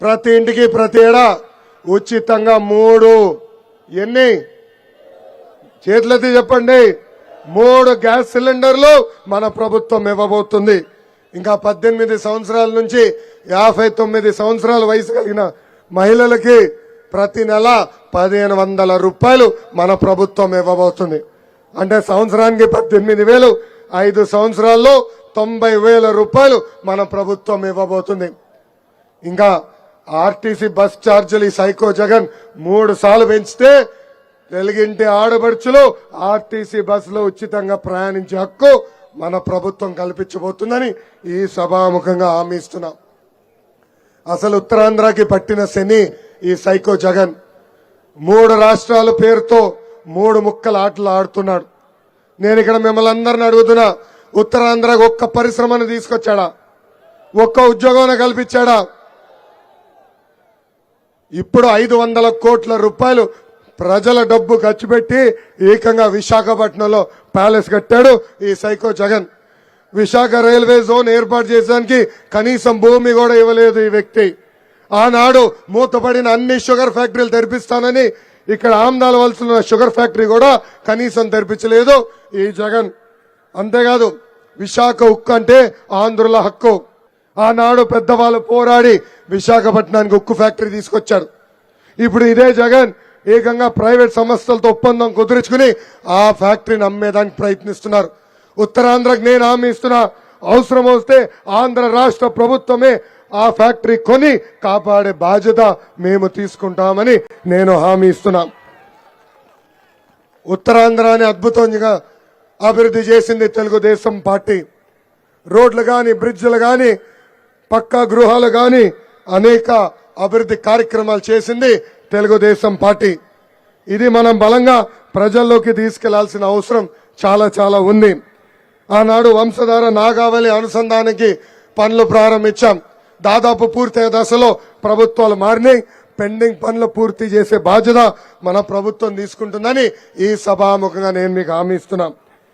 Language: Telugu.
ప్రతి ఇంటికి ప్రతి ఏడా ఉచితంగా మూడు ఎన్ని? చేతులెత్తి చెప్పండి. మూడు గ్యాస్ సిలిండర్లు మన ప్రభుత్వం ఇవ్వబోతుంది. ఇంకా పద్దెనిమిది సంవత్సరాల నుంచి యాభై తొమ్మిది సంవత్సరాల వయసు కలిగిన మహిళలకి ప్రతి నెల పదిహేను వందల రూపాయలు మన ప్రభుత్వం ఇవ్వబోతుంది. అంటే సంవత్సరానికి పద్దెనిమిది వేలు ఐదు సంవత్సరాల్లో తొంభై వేల రూపాయలు మన ప్రభుత్వం ఇవ్వబోతుంది. ఇంకా ఆర్టీసీ బస్ ఛార్జీలు ఈ సైకో జగన్ మూడు సార్లు పెంచితే తెలుగింటి ఆడబడుచులు ఆర్టీసీ బస్సులో ఉచితంగా ప్రయాణించే హక్కు మన ప్రభుత్వం కల్పించబోతుందని ఈ సభాముఖంగా హామీ ఇస్తున్నాం. అసలు ఉత్తరాంధ్రకి పట్టిన శని ఈ సైకో జగన్. మూడు రాష్ట్రాల పేరుతో మూడు ముక్కల ఆటలు ఆడుతున్నాడు. నేను ఇక్కడ మిమ్మల్ని అందరిని అడుగుతున్నా ఉత్తరాంధ్రకు ఒక్క పరిశ్రమను తీసుకొచ్చాడా? ఒక్క ఉద్యోగం కల్పించాడా? ఇప్పుడు ఐదు వందల కోట్ల రూపాయలు ప్రజల డబ్బు ఖర్చు పెట్టి ఏకంగా విశాఖపట్నంలో ప్యాలెస్ కట్టాడు ఈ psycho Jagan. Visakha railway zone ఏర్పాటు చేయడానికి కనీసం భూమి కూడా ఇవ్వలేదు ఈ వ్యక్తి. ఆనాడు మూతపడిన అన్ని షుగర్ ఫ్యాక్టరీలు తెరిపిస్తానని ఇక్కడ ఆమ్దాల వలసిన షుగర్ ఫ్యాక్టరీ కూడా కనీసం తెరిపించలేదు ఈ జగన్. అంతేకాదు విశాఖ ఉక్కు అంటే ఆంధ్రుల హక్కు. ఆనాడు పెద్దవాళ్ళు పోరాడి విశాఖపట్నానికి ఉక్కు ఫ్యాక్టరీ తీసుకొచ్చారు. ఇప్పుడు ఇదే జగన్ ఏకంగా ప్రైవేట్ సంస్థలతో ఒప్పందం కుదుర్చుకుని ఆ ఫ్యాక్టరీని అమ్మేదానికి ప్రయత్నిస్తున్నారు. ఉత్తరాంధ్రకు నేను హామీ ఇస్తున్నా. అవసరం వస్తే ఆంధ్ర రాష్ట్ర ప్రభుత్వమే ఆ ఫ్యాక్టరీ కొని కాపాడే బాధ్యత మేము తీసుకుంటామని నేను హామీ ఇస్తున్నా. ఉత్తరాంధ్రాన్ని అద్భుతంగా అభివృద్ధి చేసింది తెలుగుదేశం పార్టీ. రోడ్లు కానీ బ్రిడ్జ్లు కానీ పక్కా గృహాలు కానీ అనేక అభివృద్ధి కార్యక్రమాలు చేసింది తెలుగుదేశం పార్టీ. ఇది మనం బలంగా ప్రజల్లోకి తీసుకెళ్ళాల్సిన అవసరం చాలా చాలా ఉంది. ఆనాడు వంశధార నాగావళి అనుసంధానానికి పనులు ప్రారంభించాం. దాదాపు పూర్తయ్యే దశలో ప్రభుత్వాలు మారినాయి. పెండింగ్ పనులు పూర్తి చేసే బాధ్యత మన ప్రభుత్వం తీసుకుంటుందని ఈ సభాముఖంగా నేను మీకు హామీ ఇస్తున్నాను